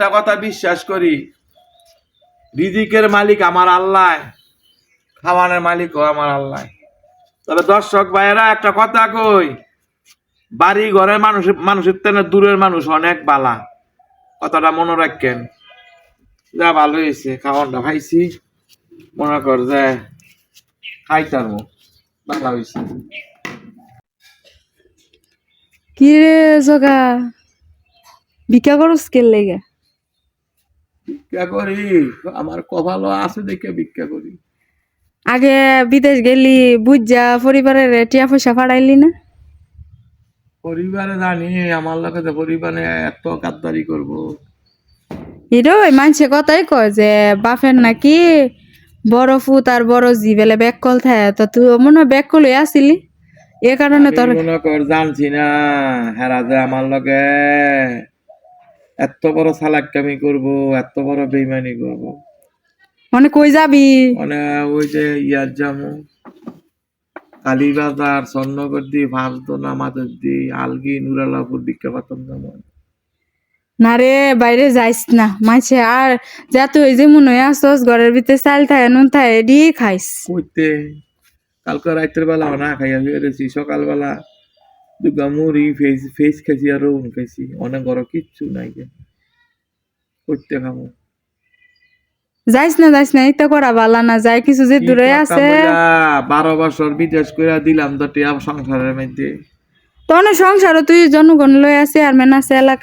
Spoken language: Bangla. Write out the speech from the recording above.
একটা কথা বিশ্বাস করি, রিজিকের মালিক আমার আল্লাহ খাওয়ানোর মালিকও আমার আল্লাহ। তবে দর্শক ভাইয়েরা, একটা কথা কই, বাড়ি ঘরের মানুষ, মানুষের তেনে দূরের মানুষ অনেক বালা। কথাটা মনে রাখেন। যা ভালো হয়েছে, খাওয়ানটা খাইছি। মনে কর যে খাইতার ভালো হয়েছে কি রে জগা, ভিক্ষা করস কে লেগে? ভিক্ষা করি আমার কপালও আছে দেখে ভিক্ষা করি। আগে বিদেশ গেলি বুঝা পরিবারের টিয়া পয়সা ফাড়াইলি না? পরিবারে জানি আমার লোকে তো পরিবারে এত গাদ্দারি করব। এটাও মানুষে কথাই কয় যে বাপের নাকি বড় ফুত আর বড় জি বেলে ব্যাক কল থাকে। তো তুই মনে হয় ব্যাক কল আসিলি? এ কারণে তোর মনে কর জানছি না হেরা যে আমার লগে এত বড় সালাক্কামি করব এত বড় বেইমানি করব। মানে কই যাবি? মানে ওই যে ইয়ার জামু কালীবাজার স্বর্ণগদ্দি ভাঁজদোনা মাদুদ্দি আলগি নুরালাপুর বিজ্ঞাপতন যেমন না রে বাইরে যাইস না। মাঝে আর যা তুই যে মনে হয় আসস ঘরের ভিতরে চাল থাকে নুন থাকে এডি খাইস। কইতে কালকে রাতের বেলা না খাইয়া হয়ে সকালবেলা খাইছি আর রৌন খাইছি। অনেক বড় কিচ্ছু নাই যে। করতে খামু। যাইস না যাইস না এটা করা বালা না যাই কিছু যে দূরে আছে। বারো বছর বিদেশ করে দিলাম তো টিয়া সংসারের মধ্যে। তখন সংসারও তুই জনগণ লই আছে আর মেনা আছে এলাকা।